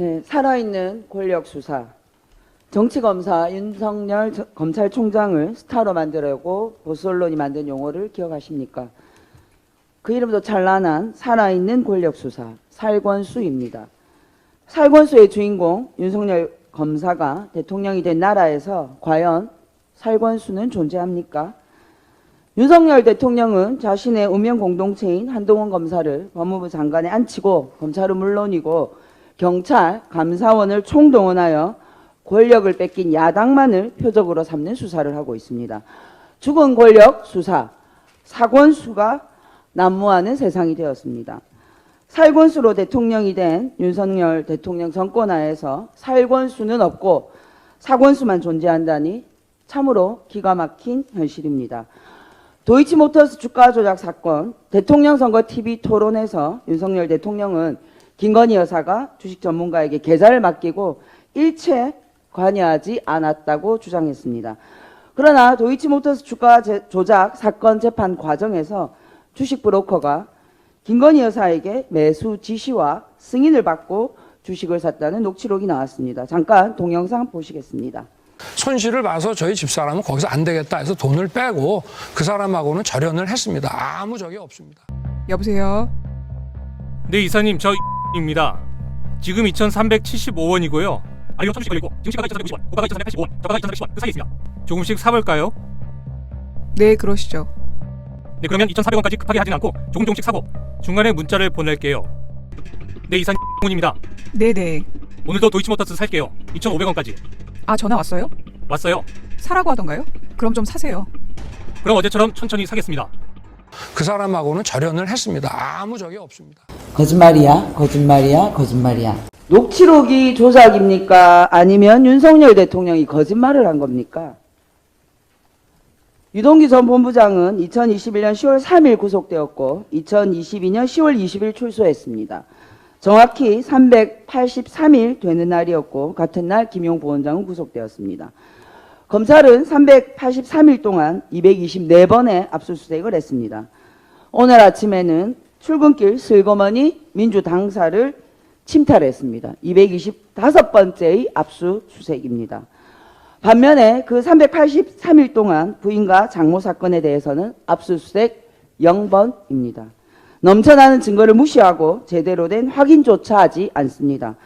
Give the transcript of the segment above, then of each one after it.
네, 살아있는 권력 수사. 정치검사 윤석열 저- 검찰총장을 스타로 만들려고 보수 언론이 만든 용어를 기억하십니까? 그 이름도 찬란한 살아있는 권력 수사 살권수입니다. 살권수의 주인공 윤석열 검사가 대통령이 된 나라에서 과연 살권수는 존재합니까? 윤석열 대통령은 자신의 운명 공동체인 한동훈 검사를 법무부 장관에 앉히고 검찰은 물론이고 경찰, 감사원을 총동원하여 권력을 뺏긴 야당만을 표적으로 삼는 수사를 하고 있습니다. 죽은 권력 수사, 사권수가 난무하는 세상이 되었습니다. 살권수로 대통령이 된 윤석열 대통령 정권 하에서 살권수는 없고 사권수만 존재한다니 참으로 기가 막힌 현실입니다. 도이치모터스 주가 조작 사건 대통령 선거 TV 토론에서 윤석열 대통령은 김건희 여사가 주식 전문가에게 계좌를 맡기고 일체 관여하지 않았다고 주장했습니다. 그러나 도이치모터스 주가 제- 조작 사건 재판 과정에서 주식 브로커가 김건희 여사에게 매수 지시와 승인을 받고 주식을 샀다는 녹취록이 나왔습니다. 잠깐 동영상 보시겠습니다. 손실을 봐서 저희 집사람은 거기서 안 되겠다 해서 돈을 빼고 그 사람하고는 절연을 했습니다. 아무 적이 없습니다. 여보세요. 네 이사님 저 입니다. 지금 2,375원이고요. 아니 이거 천씩 걸리고 지금 시가가 2,390원, 고가가 2,385원, 저가가 2,310원 그 사이에 있습니다. 조금씩 사볼까요? 네, 그러시죠. 네 그러면 2,400원까지 급하게 하진 않고 조금 조금씩 사고 중간에 문자를 보낼게요. 네 이사님 입니다. 네, 네. 오늘도 도이치모터스 살게요. 2,500원까지 아, 전화 왔어요? 왔어요. 사라고 하던가요? 그럼 좀 사세요. 그럼 어제처럼 천천히 사겠습니다. 그 사람하고는 절연을 했습니다. 아무 적이 없습니다. 거짓말이야, 거짓말이야, 거짓말이야. 녹취록이 조작입니까? 아니면 윤석열 대통령이 거짓말을 한 겁니까? 유동규 전 본부장은 2021년 10월 3일 구속되었고 2022년 10월 20일 출소했습니다. 정확히 383일 되는 날이었고 같은 날 김용 부원장은 구속되었습니다. 검찰은 383일 동안 224번의 압수수색을 했습니다. 오늘 아침에는 출근길 슬그머니 민주당사를 침탈했습니다. 225번째의 압수수색입니다. 반면에 그 383일 동안 부인과 장모 사건에 대해서는 압수수색 0번입니다. 넘쳐나는 증거를 무시하고 제대로 된 확인조차 하지 않습니다.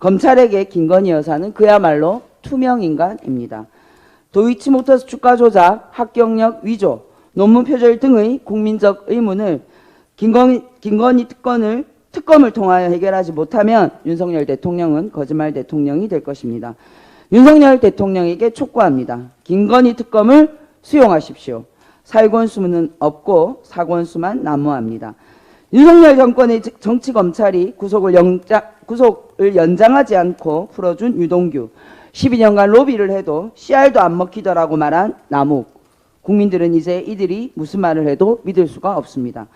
검찰에게 김건희 여사는 그야말로 투명인간입니다. 도이치모터스 주가 조작, 합격력 위조, 논문 표절 등의 국민적 의문을 김건희, 김건희 특검을 특검을 통하여 해결하지 못하면 윤석열 대통령은 거짓말 대통령이 될 것입니다. 윤석열 대통령에게 촉구합니다. 김건희 특검을 수용하십시오. 살권수는 없고 사권수만 난무합니다. 윤석열 정권의 정치 검찰이 구속을 연장, 구속을 연장하지 않고 풀어준 유동규 12년간 로비를 해도 씨알도 안 먹히더라고 말한 남욱 국민들은 이제 이들이 무슨 말을 해도 믿을 수가 없습니다.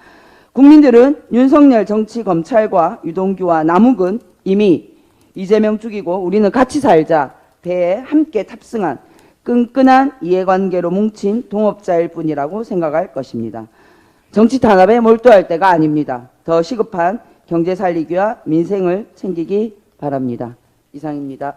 국민들은 윤석열 정치 검찰과 유동규와 남욱은 이미 이재명 죽이고 우리는 같이 살자 배에 함께 탑승한 끈끈한 이해관계로 뭉친 동업자일 뿐이라고 생각할 것입니다. 정치 탄압에 몰두할 때가 아닙니다. 더 시급한 경제 살리기와 민생을 챙기기 바랍니다. 이상입니다.